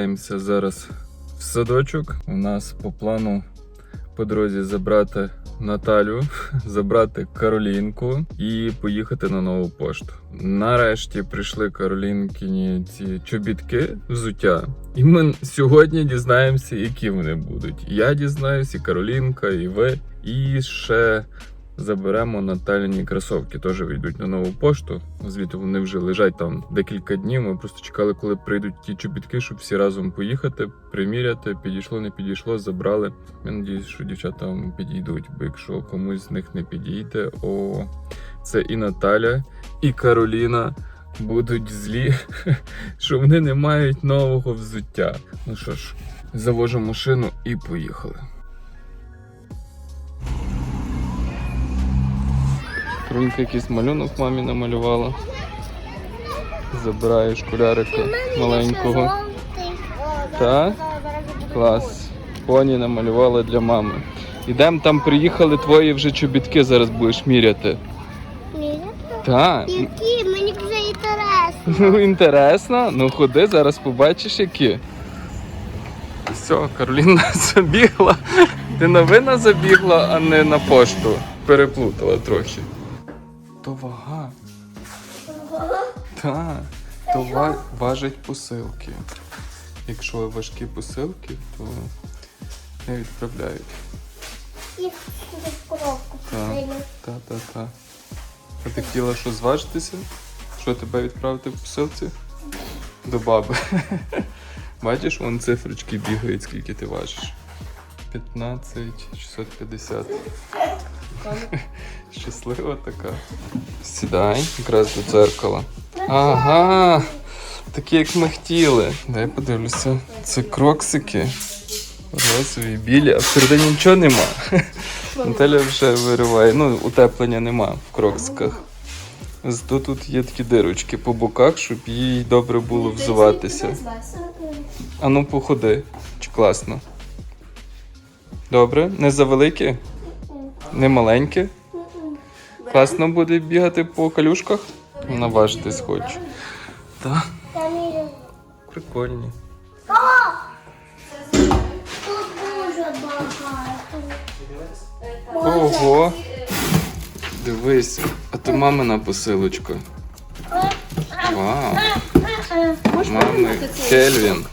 Направляємося зараз в садочок. У нас по плану по дорозі забрати Наталю, забрати Каролінку і поїхати на нову пошту. Нарешті прийшли Каролінкині ці чобітки взуття. І ми сьогодні дізнаємося, які вони будуть. Я дізнаюся, і Каролінка, і ви. І ще заберемо Наталіні кросовки. Теж вийдуть на нову пошту. Звідти вони вже лежать там декілька днів. Ми просто чекали, коли прийдуть ті чобітки, щоб всі разом поїхати, приміряти. Підійшло, не підійшло, забрали. Я надіюсь, що дівчата підійдуть, бо якщо комусь з них не підійде, о, це і Наталя, і Кароліна. Будуть злі, що вони не мають нового взуття. Ну що ж, завожу машину і поїхали. Крунька якийсь малюнок мамі намалювала. Забирає школярика маленького. Так? Клас. Поні намалювала для мами. Ідемо там приїхали твої вже чобітки, зараз будеш міряти. Так. Які? Мені вже інтересно. Ну, інтересно. Ну ходи, зараз побачиш які. Все, Кароліна забігла. Ти на вина забігла, а не на пошту. Переплутала трохи. То вага. Так, то ва- важить посилки. Якщо важкі посилки, то не відправляють. І в коробку Так, та, та, та. А ти хотіла що зважитися? Що тебе відправити в посилці? До баби. Бачиш, вон цифрочки бігають, скільки ти важиш. 15, 650. Щаслива така. Сідай, якраз до дзеркала. Ага. Такі, як ми хотіли. Дай подивлюся. Це кроксики. Розові, білі, а всередині нічого нема. Наталя вже вириває. Ну, утеплення нема в кроксиках. Зато тут є такі дирочки по боках, щоб їй добре було взуватися. А ну походи. Чи класно? Добре? Не завеликі? Не маленькі? Класно буде бігати по калюшках? Наважитись хочу. Так, прикольні. тут дуже багато. Ого! Дивись, а то мамина посилочка. Вау! Мами Кельвін.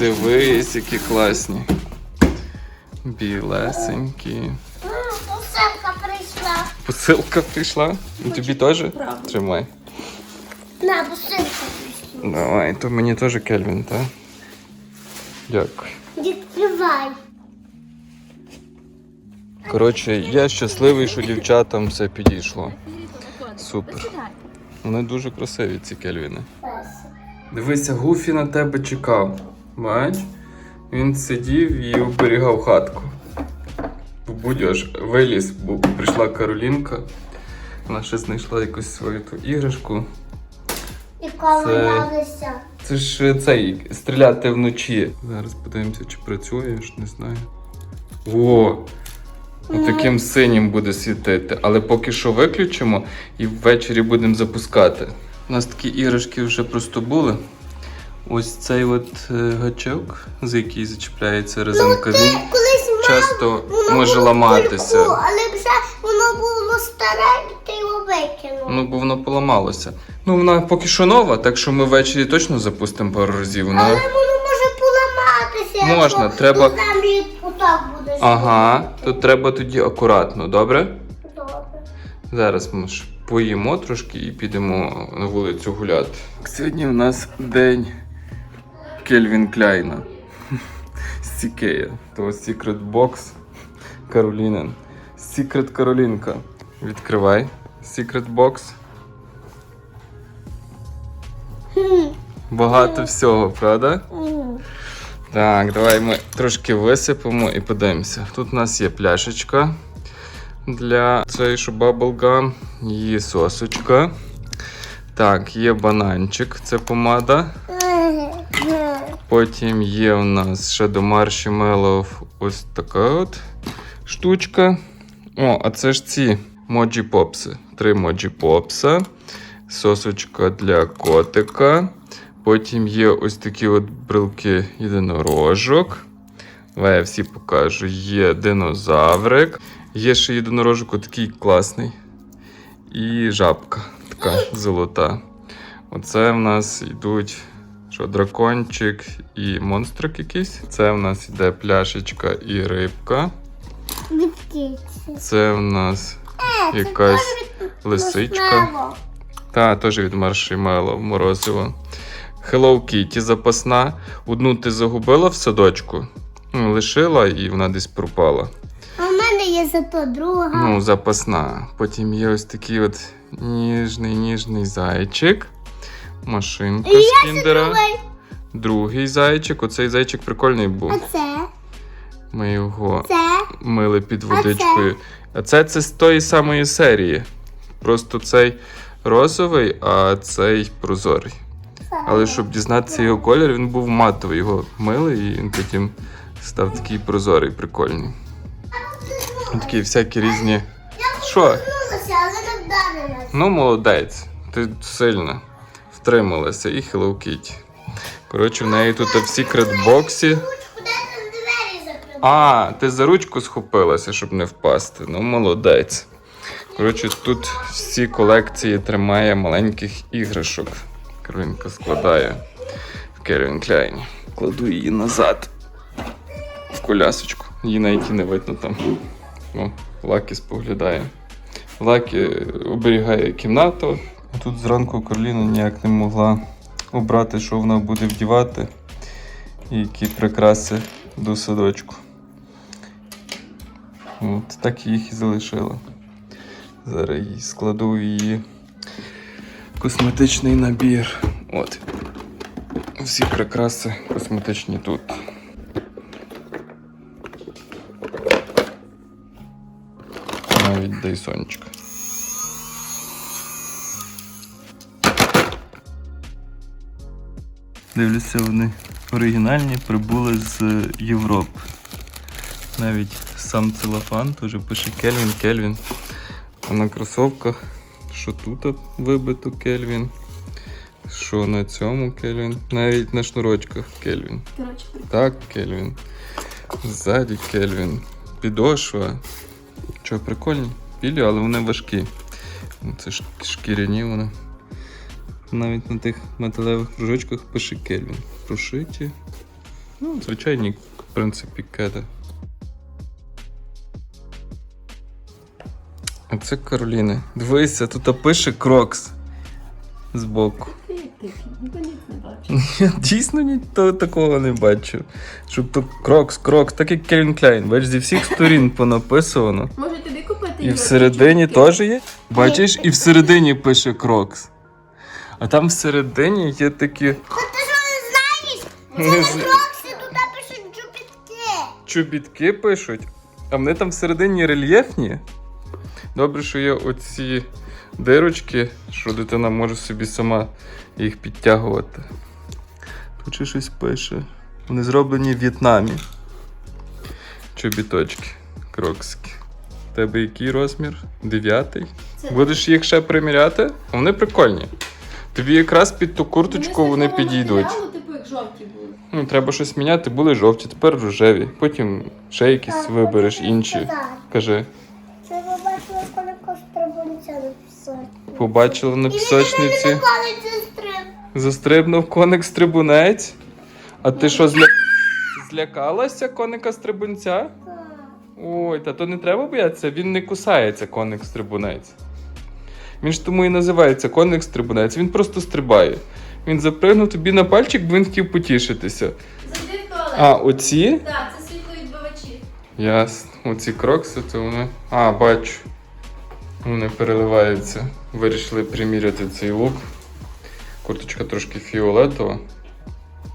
Дивись, які класні. Білесенькі. Посилка прийшла. Посилка прийшла. І тобі теж? Тримай. На, посилка прийшла. Давай, то мені теж Кельвін, так? Дякую. Відкривай. Коротше, я щасливий, що дівчатам все підійшло. Супер. Вони дуже красиві, ці кельвіни. Дивися, Гуфі на тебе чекав. Бач? Він сидів і оберігав хатку. Будьош виліз, бо прийшла Каролінка. Вона ще знайшла якусь свою ту іграшку. І ковалялися. Це ж цей стріляти вночі. Зараз подивимося, чи працює, я ж не знаю. О! Таким синім буде світити. Але поки що виключимо і ввечері будемо запускати. У нас такі іграшки вже просто були. Ось цей от е, гачок, за який зачіпляється резинка, він часто воно може було ламатися. кульку, але вже воно було старе, і ти його викинув. Ну, бо воно поламалося. Ну, вона поки що нова, так що ми ввечері точно запустимо пару разів. Вона... Але воно може поламатися. Можна, якщо треба- до землі отак будеш. Ага, то треба тоді акуратно, добре? Добре. Зараз ми ж поїмо трошки і підемо на вулицю гуляти. Сьогодні у нас день Кельвін Кляйна. З Ікея. То Secret Box Каролінен. Secret Каролінка. Відкривай. Secret Box. Багато всього, правда? Так, давай ми трошки висипемо і подивимося. Тут у нас є пляшечка для цієї bubblegum, є сосочка. Так, є бананчик, це помада. Потім є у нас ще до маршмеллоу ось така от штучка. О, а це ж ці моджі попси. Три моджі попса. сосочка для котика. Потім є ось такі от брелки єдинорожок. Я всі покажу. Є динозаврик. Є ще єдинорожок такий класний. І жабка така золота. Оце в нас йдуть що, дракончик і монстрик якийсь. Це в нас йде пляшечка і рибка. Це в нас якась лисичка. Та, теж від маршмеллоу морозиво. Hello Kitty запасна. Одну ти загубила в садочку. Ну, лишила і вона десь пропала. А в мене є зато друга. Ну, запасна. Потім є ось такий от ніжний, ніжний зайчик. Машинка І з кіндера. Ой, Другий зайчик. Оцей зайчик прикольний був. А це? Ми його Це? мили під водичкою. А це, це з тої самої серії. Просто цей розовий, а цей прозорий. Але щоб дізнатися його колір, він був матовий. Його мили, і він потім став такий прозорий, прикольний. Такі всякі різні. Що? Але не вдарилася. Ну, молодець. Ти сильно втрималася і Hello Kitty. Коротше, в неї тут в секрет-боксі. А, ти за ручку схопилася, щоб не впасти. Ну, молодець. Коротше, тут всі колекції тримає маленьких іграшок. Каролінка складає в Кервін Кляйні. Кладу її назад в колясочку. Її навіть не видно там. О, Лакі споглядає. Лакі оберігає кімнату. Тут зранку Кароліна ніяк не могла обрати, що вона буде вдівати і які прикраси до садочку. От, так їх і залишила. Зараз їй складу в її косметичний набір. От. Всі прикраси косметичні тут. Навіть дайсончик. Дивлюся, вони оригінальні прибули з Європи. Навіть сам целофан теж пише Кельвін, Кельвін. А на кросовках, що тут вибито Кельвін, що на цьому Кельвін, навіть на шнурочках Кельвін. Так, Кельвін. Ззаді Кельвін. Підошва. Що, прикольні? Білі, але вони важкі. Це шкіряні вони. Навіть на тих металевих кружочках пише Кельвін. Прошиті. Ну, звичайні, в принципі, кеди. А це Кароліни. Дивися, тут пише Крокс. Збоку. Я дійсно ніхто такого не бачив. Щоб то крокс, крокс, так як Кельвін Кляйн. Бач, зі всіх сторін понаписано. Може тобі купити І всередині теж є. Бачиш, і всередині пише крокс. А там всередині є такі Ти що не знаєш? Це не зна- крокси, тут пишуть джупітки. чобітки пишуть, а вони там всередині рельєфні. Добре, що є оці дирочки, що дитина може собі сама їх підтягувати. Тут ще щось пише. Вони зроблені в В'єтнамі. Чобіточки, крокські. У тебе який розмір? Дев'ятий. Будеш їх ще приміряти? Вони прикольні. Тобі якраз під ту курточку вони, підійдуть. матеріалу, Типу як жовті були. Ну, треба щось міняти, були жовті, тепер рожеві. Потім ще якісь вибереш інші. Кажи, Це ви бачили, коли кострибунця написати. побачила на пісочниці, застрибнув коник стрибунець. А ти що зля... злякалася коника стрибунця? Ой, та то не треба боятися, він не кусається, коник стрибунець. Він ж тому і називається коник стрибунець, він просто стрибає. Він запригнув тобі на пальчик, бо він хотів потішитися. Зайди в туалет. А, оці? Так, це світловідбивачі. Ясно. Оці крокси, то вони. А, бачу. Вони переливаються. Вирішили приміряти цей лук. Курточка трошки фіолетова.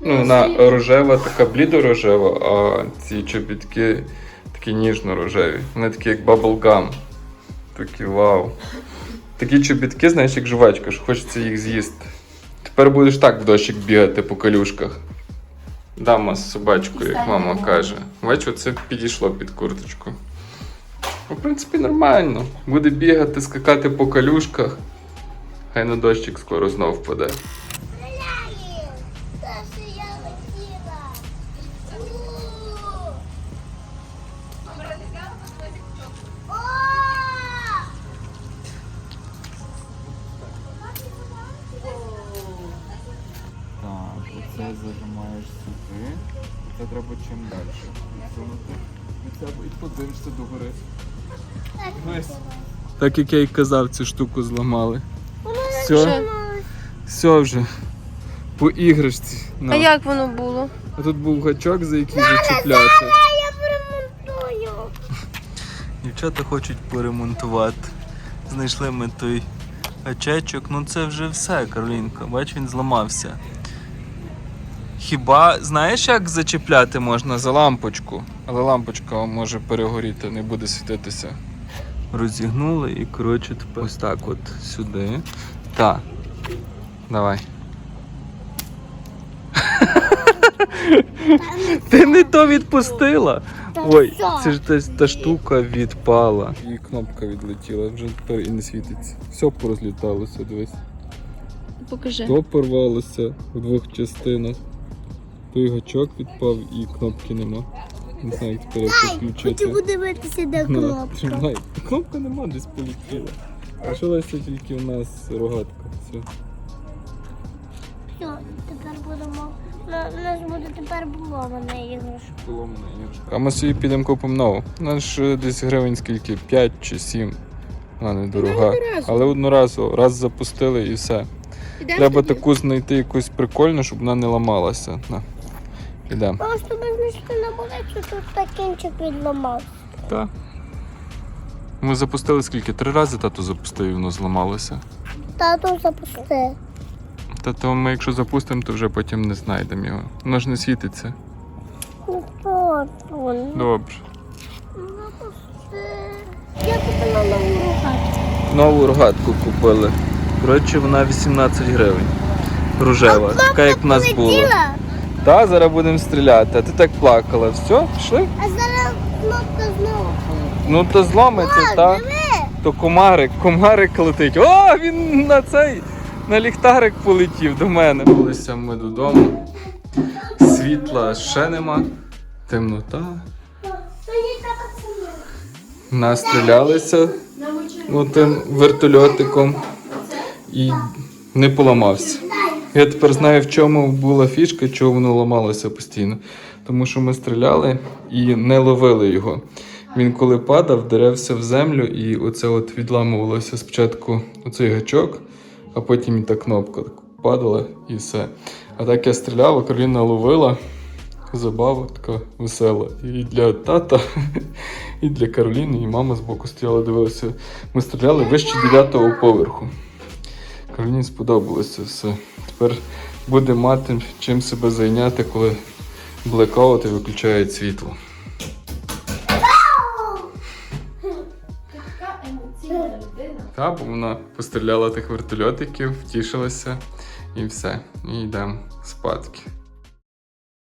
Ну, вона рожева, така блідо-рожева, а ці чобітки такі ніжно-рожеві. Вони такі як баблгам. Такі вау. Такі чобітки, знаєш, як жвачка, що хочеться їх з'їсти. Тепер будеш так в дощик бігати по калюшках. Дама з собачкою, як мама каже. Бачу, це підійшло під курточку. Ну, В принципі, нормально. Буде бігати, скакати по калюшках. Хай на дощик скоро знов впаде. Подивишся догори. Ось. Так як я й казав, цю штуку зламали. Все, все вже. По іграшці. На. А як воно було? А тут був гачок, за який зачіпляти. Я поремонтую. Дівчата хочуть поремонтувати. Знайшли ми той гачечок. Ну це вже все, Каролінка. Бач, він зламався. Хіба знаєш, як зачіпляти можна за лампочку? Але лампочка може перегоріти, не буде світитися. Розігнули і, коротше, тепер ось так от сюди. Так. Давай. Ти не то відпустила. Ой, це ж та, та штука відпала. І кнопка відлетіла, вже тепер і не світиться. Все порозліталося, дивись. Покажи. То порвалося в двох частинах. Той гачок відпав і кнопки нема. Не знаю, як тепер як включити. Хочу подивитися, де На, кнопка. тримай. Кнопка нема, десь полетіла. Лишилася тільки у нас рогатка. Все. Все, тепер будемо. У нас буде тепер поломана іграшка. Поломана іграшка. А ми собі підемо купимо нову. У нас ж десь гривень скільки? 5 чи 7. Вона не дорога. Але одноразово, раз запустили і все. Треба таку знайти якусь прикольну, щоб вона не ламалася. На. Ідемо. Просто ми знайшли на болечу, тут так кінчик відламав. Так. Ми запустили скільки? Три рази тато запустив і воно зламалося. Тату запусти. Та то ми, якщо запустимо, то вже потім не знайдемо його. Воно ж не світиться. Ну що тут? Добре. Запусти. Я купила нову рухатку. Нову рогатку купили. Коротше, вона 18 гривень. Рожева, така як в нас було. Полетіла, Та, зараз будемо стріляти, а ти так плакала. Все, пішли? а зараз кнопка знову. Ну то зломиться, та. Диви, То комарик, комарик летить. О, він на цей на ліхтарик полетів до мене. Вернулися ми додому. Світла ще нема. Темнота. Настрілялися тим вертольотиком і не поламався. Я тепер знаю, в чому була фішка, чого воно ламалося постійно. Тому що ми стріляли і не ловили його. Він коли падав, дерився в землю, і оце от відламувалося спочатку оцей гачок, а потім і та кнопка падала і все. А так я стріляв, а Кароліна ловила. Забава така весела. І для тата, і для Кароліни, і мама збоку стояла, дивилася. Ми стріляли вище 9-го поверху. Кароліні сподобалося все. Тепер буде мати чим себе зайняти, коли блекаут і виключають світло. Та, бо вона постріляла тих вертольотиків, втішилася і все. І йдемо спадки.